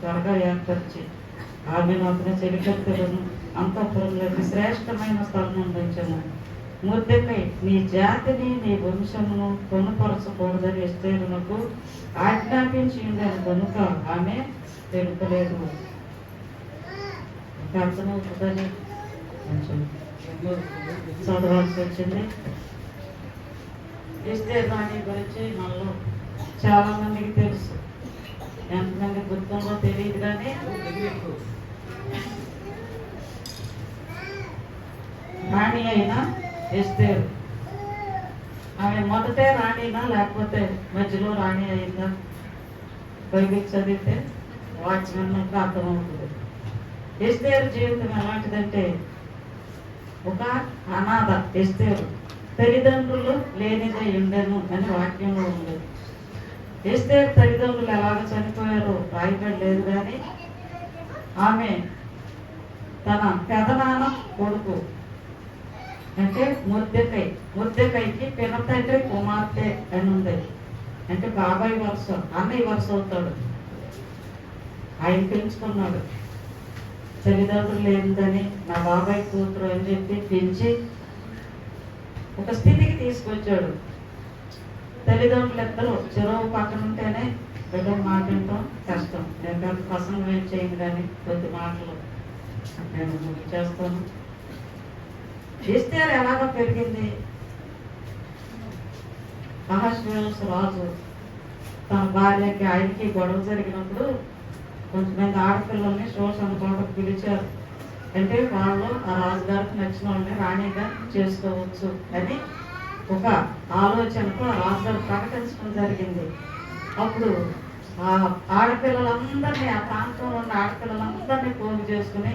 త్వరగా ఏర్పరిచి ఆమెను అతని చెలికత్తెలను అంతఃపురంలోకి శ్రేష్టమైన స్థలం ఉండించను ముద్దకై నీ జాతిని నీ వంశమును కొనుపరచకూడదని ఎస్తేరునకు ఆజ్ఞాపించిందని కనుక ఆమె తెలుపలేదు. అర్థమవుతుందని కొంచెం చదవాల్సి వచ్చింది. ఇస్తే దాని గురించి మనలో చాలా మందికి ఎంత ఎంతమంది గుర్తుందో తెలియదు కానీ రాణి అయినా ఎస్తేరు. ఆమె మొదటే రాణినా లేకపోతే మధ్యలో రాణి అయిందా? బైబిల్ చదివితే వాచ్మెన్ అర్థమవుతుంది ఎస్తేరు జీవితం ఎలాంటిదంటే ఒక అనాథ ఎస్తేరు తల్లిదండ్రులు లేనిదై ఉండను అని వాక్యంలో ఉండదు ఎస్తేరు తల్లిదండ్రులు ఎలాగ చనిపోయారో రాయబడి లేదు కానీ ఆమె తన పెదనాన్న కొడుకు అంటే ముద్దకై ముద్దకైకి పినతండ్రి కుమార్తె అని ఉంది. అంటే బాబాయ్ వరుస అన్నయ్య వరుస అవుతాడు. ఆయన పెంచుకున్నాడు. తల్లిదండ్రులు ఏందని నా బాబాయ్ కూతురు అని చెప్పి పెంచి ఒక స్థితికి తీసుకొచ్చాడు. తల్లిదండ్రులు ఇద్దరు చెరువు పక్కన ఉంటేనే బిడ్డలు మాట్లాడటం కష్టం. నేను పెద్ద ప్రసంగం ఏం కానీ కొద్ది మాటలు. నేను చేస్తాను. చేస్తే ఎలాగో పెరిగింది. మహాశ్వేస్ రాజు తన భార్యకి ఆయనకి గొడవ జరిగినప్పుడు కొంతమంది ఆడపిల్లల్ని శోషణ తోటకు పిలిచారు. అంటే వాళ్ళు ఆ రాజుగారికి నచ్చిన వాళ్ళని రాణిగా చేసుకోవచ్చు అని ఒక ఆలోచనతో ఆ రాజుగారు ప్రకటించడం జరిగింది. అప్పుడు ఆ ఆడపిల్లలందరినీ ఆ ప్రాంతంలో ఉన్న ఆడపిల్లలందరినీ పోగు చేసుకుని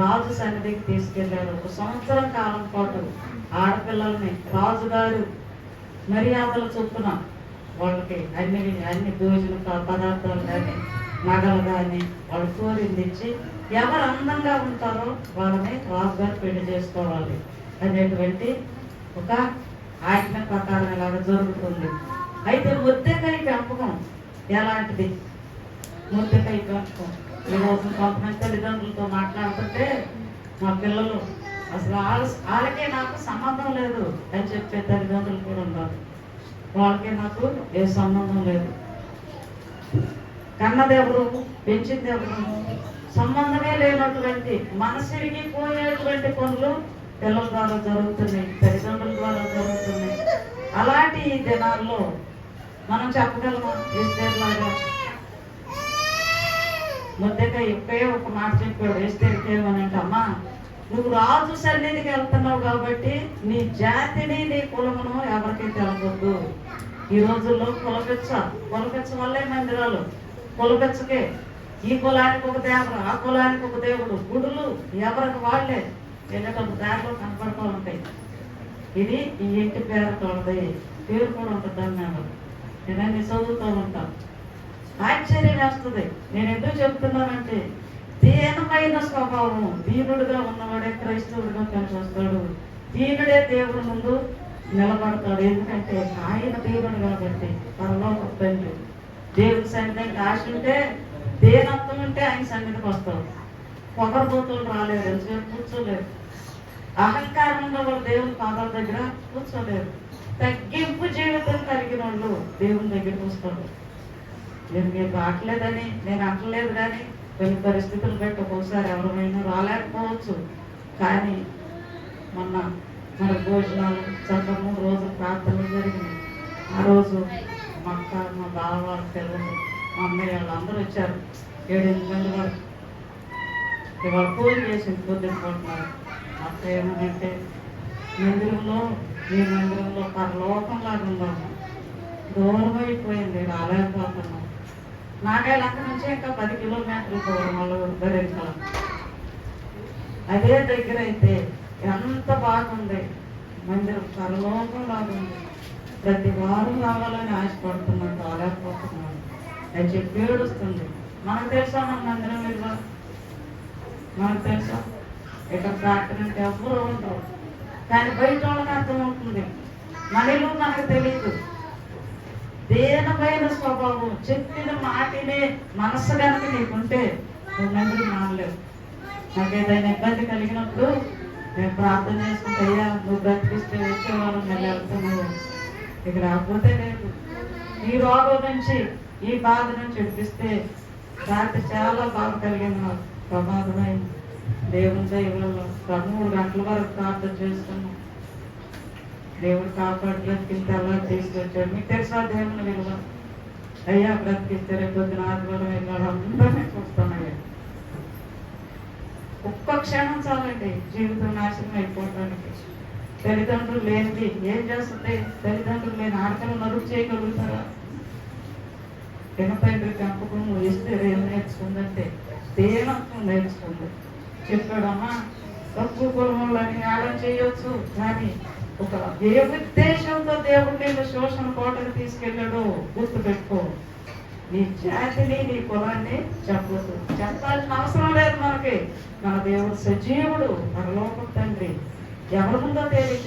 రాజు సన్నిధికి తీసుకెళ్ళారు ఒక సంవత్సరం కాలం పాటు ఆడపిల్లల్ని రాజుగారు మర్యాదల చొప్పున వాళ్ళకి అన్ని అన్ని భోజన పదార్థాలు కానీ నగలు కానీ వాళ్ళు కోరింది ఇచ్చి ఎవరు అందంగా ఉంటారో వాళ్ళని రాజుగారు పెళ్ళి చేసుకోవాలి అనేటువంటి ఒక ఆజ్ఞ ప్రకారం ఇలాగ జరుగుతుంది. అయితే ముద్దకాయ పెంపకం ఎలాంటిది? ముద్దకాయ పెంపకం. ఈరోజు కొంతమంది తల్లిదండ్రులతో మాట్లాడుతుంటే మా పిల్లలు అసలు వాళ్ళ వాళ్ళకే నాకు సంబంధం లేదు అని చెప్పే తల్లిదండ్రులు కూడా ఉన్నారు. వాళ్ళకే నాకు ఏ సంబంధం లేదు. కన్నదెవరు? పెంచింది ఎవరు సంబంధమే లేనటువంటి మనసిరిగి పోయేటువంటి పనులు పిల్లల ద్వారా జరుగుతున్నాయి. తల్లిదండ్రుల ద్వారా ఈ దినాల్లో మనం చెప్పగలమా? ఇస్తేలాగా ముద్దగా ఇప్పే ఒక మాట చెప్పాడు. వేస్తేకి ఏమనంటే అమ్మా నువ్వు రాజు సన్నిధికి వెళ్తున్నావు కాబట్టి నీ జాతిని నీ కులమును ఎవరికి తెలవద్దు. ఈ రోజుల్లో కులపెచ్చ కులపెచ్చ వల్లే మందిరాలు. కులపెచ్చకే ఈ కులానికి ఒక దేవుడు ఆ కులానికి ఒక దేవుడు. గుడులు ఎవరికి వాళ్ళే వెళ్ళేటప్పుడు దారిలో కనపడుతూ ఉంటాయి. ఇది ఈ ఇంటి పేరు తోడది పేరు కూడా ఉంటుంది దాని నేను నేనన్నీ చదువుతూ ఉంటాను ఆశ్చర్యం వేస్తుంది. నేను ఎందుకు చెప్తున్నానంటే దీనమైన స్వభావం దీనుడుగా ఉన్నవాడే క్రైస్తవుడిగా కలిసి వస్తాడు దీనుడే దేవుడి ముందు నిలబడతాడు. ఎందుకంటే ఆయన దేవుడు కాబట్టి పరలోక తండ్రి దేవుడి సన్నిధికి ఆశ ఉంటే దేనత్వం ఉంటే ఆయన సన్నిధికి వస్తాడు. పొగరబోతులు రాలేదు కూర్చోలేదు కూర్చోలేరు. అహంకారంగా వాళ్ళు దేవుని పాదాల దగ్గర కూర్చోలేరు. తగ్గింపు జీవితం కలిగిన వాళ్ళు దేవుని దగ్గరికి వస్తారు. నేను మీకు రావట్లేదని నేను అంటలేదు కానీ కొన్ని పరిస్థితులు బట్టి ఒక్కొక్కసారి ఎవరైనా రాలేకపోవచ్చు. కానీ మొన్న మన భోజనాలు చక్కగా మూడు రోజులు ప్రార్థనలు జరిగినాయి. ఆ రోజు మా అక్క మా బావ వాళ్ళ పిల్లలు మా అమ్మయ్య వాళ్ళందరూ వచ్చారు. ఏడెనిమిది గంటల వరకు. ఇవాళ పూజ చేసింది పొద్దున్న కొట్టినారు అక్క ఏమనంటే మందిరంలో ఈ మందిరంలో పరలోకంలాగా ఉన్నాము దూరం అయిపోయింది రాలేకపోతున్నాం అక్కడి నుంచి ఇంకా పది కిలోమీటర్లు దూరం వాళ్ళు దరించాలి అదే దగ్గర అయితే ఎంత బాగుంది. మందిరం పరలోకం లాగుంది ప్రతి వారం రావాలని ఆశపడుతున్నాడు రాలేకపోతున్నాడు అని చెప్పి ఏడుస్తుంది. మనకు తెలుసా మన మందిరం విలువ మనకు తెలుసా? ఇక్కడ ఫ్యాక్టరీ అంటే ఎవరు ఉండరు. కానీ బయట వాళ్ళకి అర్థమవుతుంది. మనలో మనకు తెలియదు దేనమైన స్వభావం? చెప్పిన మాటినే మనస్సు కనుక నీకుంటే నువ్వు నెమ్మది మానలేవు. నాకు ఏదైనా ఇబ్బంది కలిగినప్పుడు నేను ప్రార్థన చేసుకుంటే అయ్యా నువ్వు బ్రతికిస్తే వచ్చేవాళ్ళు మళ్ళీ వెళ్తున్నావు ఇక రాకపోతే లేదు. ఈ రోగం నుంచి ఈ బాధ నుంచి విడిపిస్తే రాత్రి చాలా బాధ కలిగింది నాకు ప్రమాదమైంది. దేవుని దైవంలో మూడు గంటల వరకు ప్రార్థన చేస్తున్నాం. దేవుడు కాపాడి బ్రతికిస్తే అలా తీసుకొచ్చాడు మీకు తెలుసా దేవుని విలువ? అయ్యా బ్రతికిస్తే రేపు పొద్దున ఆదివారం వెళ్ళాడు అందరినీ చూస్తున్నాయ్యా ఒక్క క్షణం చాలండి జీవితం నాశనం అయిపోవడానికి తల్లిదండ్రులు లేనిది ఏం చేస్తుంది? తల్లిదండ్రులు లేని ఆడపిల్లలు నరుగు చేయగలుగుతారా? పినతండ్రి పెంపకం ఇస్తే ఏం నేర్చుకుందంటే తేనత్వం నేర్చుకుంది. చెప్పాడమ్మా తక్కువ కులములని ఆడం చేయొచ్చు కానీ ఒక ఏ ఉద్దేశంతో దేవుడు నేను శోషణ కోటకు తీసుకెళ్ళాడో గుర్తు పెట్టుకో. నీ జాతిని నీ కులాన్ని చెప్పదు చెప్పాల్సిన అవసరం లేదు మనకి. మన దేవుడు సజీవుడు పరలోక తండ్రి. ఎవరి ముందో తేలిక